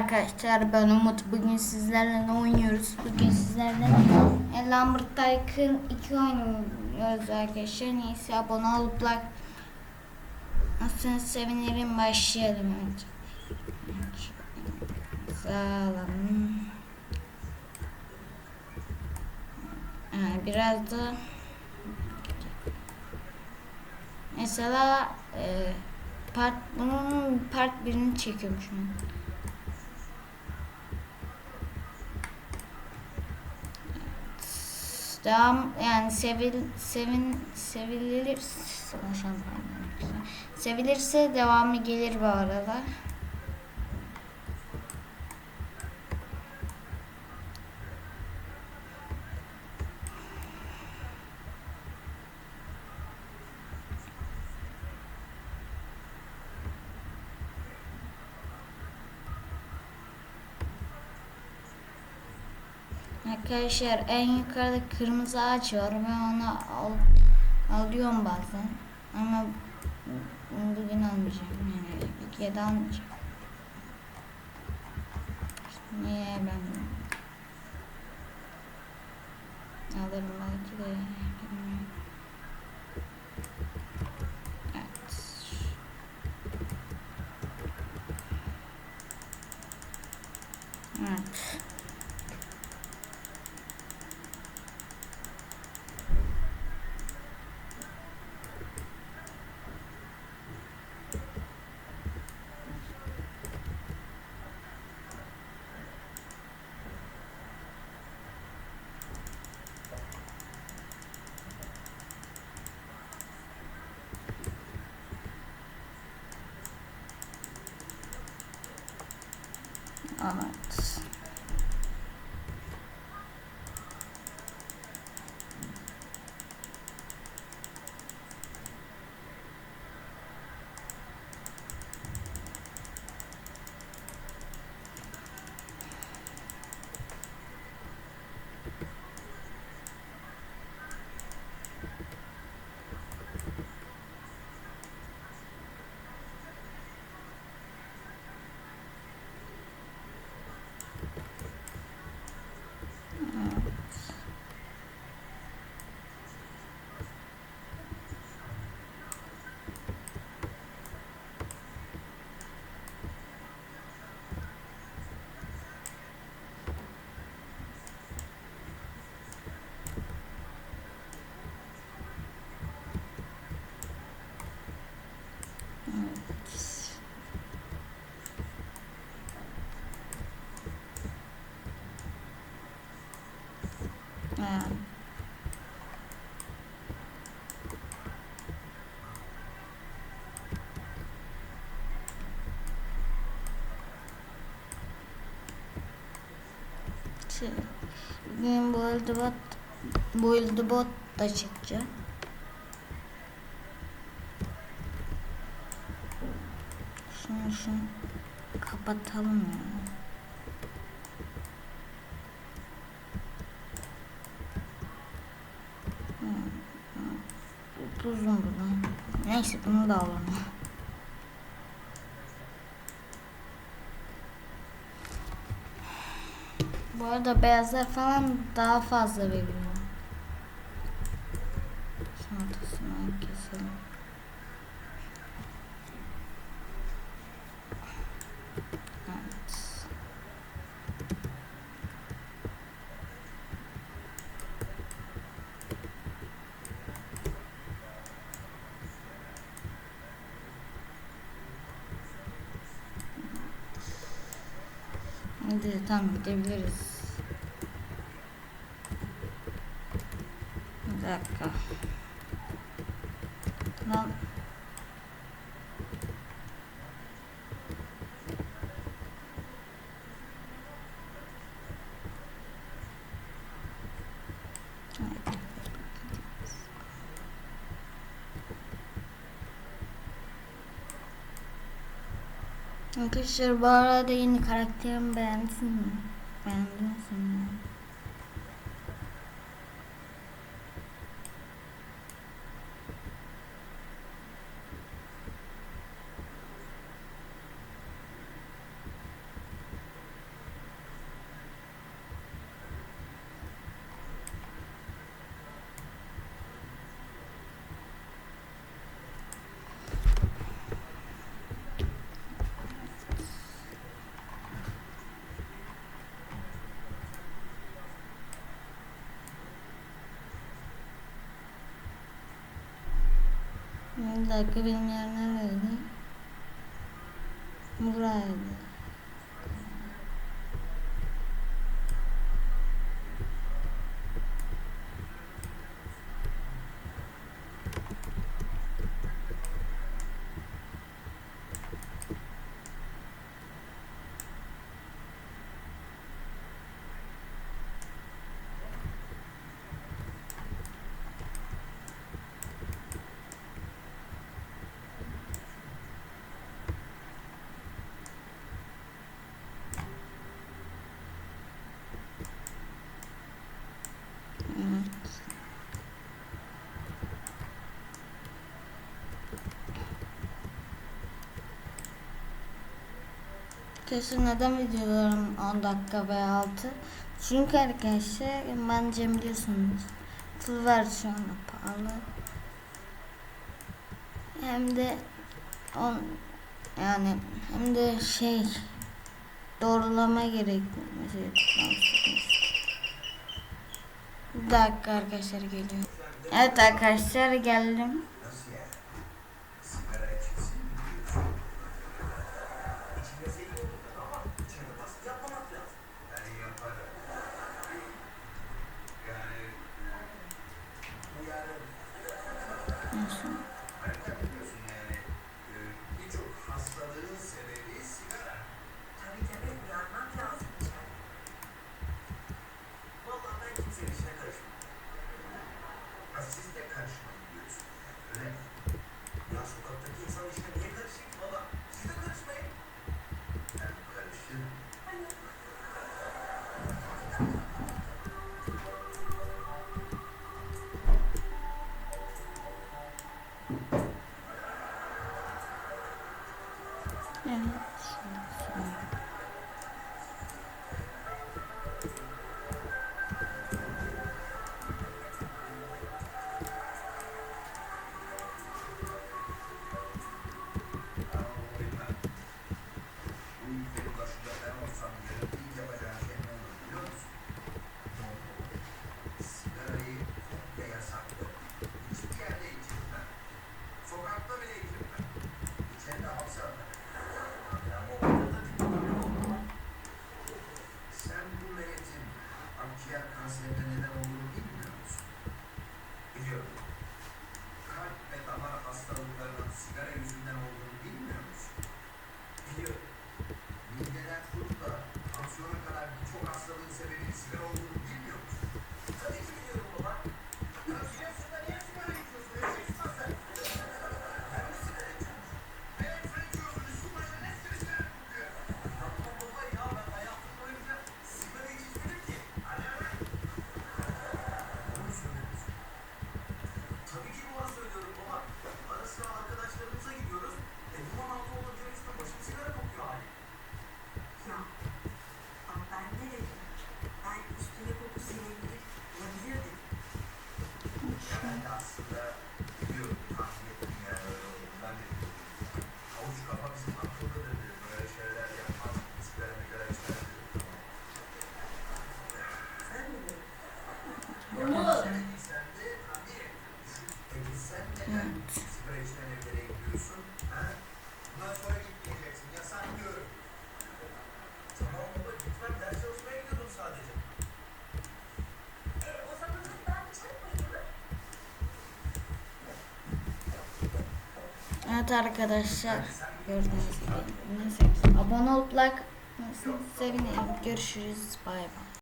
arkadaşlar ben Umut. Bugün sizlerle ne oynuyoruz? Bugün sizlerle e, Lambert Tycoon 2 oynuyoruz arkadaşlar. Neyse abone olup like atsanız sevinirim. Başlayalım önce. Sağlam. Ha, biraz da mesela e, part bunun part birini çekiyorum şu an. Devam yani sevil sevin sevilir konuşamıyorum. sevilirse devamı gelir bu arada. Arkadaşlar en yukarıda kırmızı ağaç var. Ben onu al, alıyorum bazen. Ama bugün almayacağım. Yani kere de almayacağım. Niye ben alırım belki de bilmiyorum. Evet. Evet. Ha. Şey, Bugün Boiled Bot Boiled Bot da çıkacak. Şunu şunu kapatalım ya. Uzun bunu. Neyse bunu da alalım. Bu arada beyazlar falan daha fazla veriyor. Çantasını keselim. Evet. Hadi tamam gidebiliriz. Bir dakika. Lan. Haydi. Arkadaşlar bu arada yeni karakterimi beğendiniz mi? Beğendiniz mi? Bir dakika benim yer neredeydi? Buraydı. Kesin neden videolarım 10 dakika veya 6? Çünkü arkadaşlar ben Cem biliyorsunuz. Full versiyonu pahalı. Hem de on, yani hem de şey doğrulama gerekli. Mesela bir dakika arkadaşlar geliyor. Evet arkadaşlar geldim. En son. Evet. akciğer kanserine neden olduğunu bilmiyor musun? Biliyorum. Kalp ve damar hastalıklarının sigara yüzünden olduğunu bilmiyor musun? Biliyorum. Mideden tut da tansiyona kadar birçok hastalığın sebebi sigara olduğunu Evet arkadaşlar gördüğünüz gibi. Abone olup like sevinirim. Görüşürüz. Bay bay.